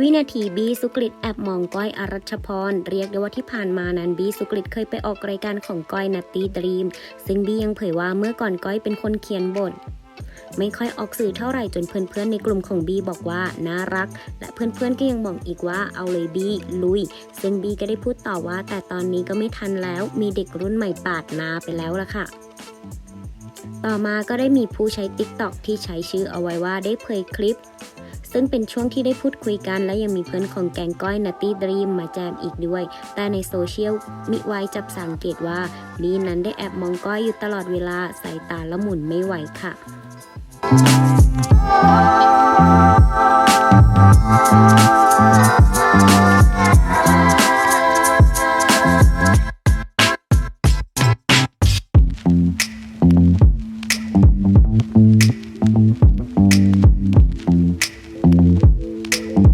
วินาทีบีสุกฤตแอบมองก้อยอรัชพร เรียกได้ว่าที่ผ่านมานั้นบีสุกฤตเคยไปออกรายการของก้อยนัตตี้ดรีม ซึ่งบียังเผยว่าเมื่อก่อนก้อยเป็นคนเขียนบท ไม่ค่อยออกสื่อเท่าไหร่จนเพื่อนๆในกลุ่มของบีบอกว่าน่ารัก และเพื่อนๆก็ยังบอกอีกว่าเอาเลยบีลุย ซึ่งบีก็ได้พูดต่อว่า แต่ตอนนี้ก็ไม่ทันแล้ว มีเด็กรุ่นใหม่ปาดนาไปแล้วล่ะค่ะต่อมาก็ได้มีผู้ใช้ TikTok ที่ใช้ชื่อเอาไว้ว่าได้เผยคลิป ซึ่งเป็นช่วงที่ได้พูดคุยกัน และยังมีเพื่อนของแกงก้อยนัตตี้ดรีมมาแจมอีกด้วย แต่ในโซเชียลมิไวจับสังเกตว่าบีนั้นได้แอบมองก้อยอยู่ตลอดเวลาสายตาละหมุนไม่ไหวค่ะค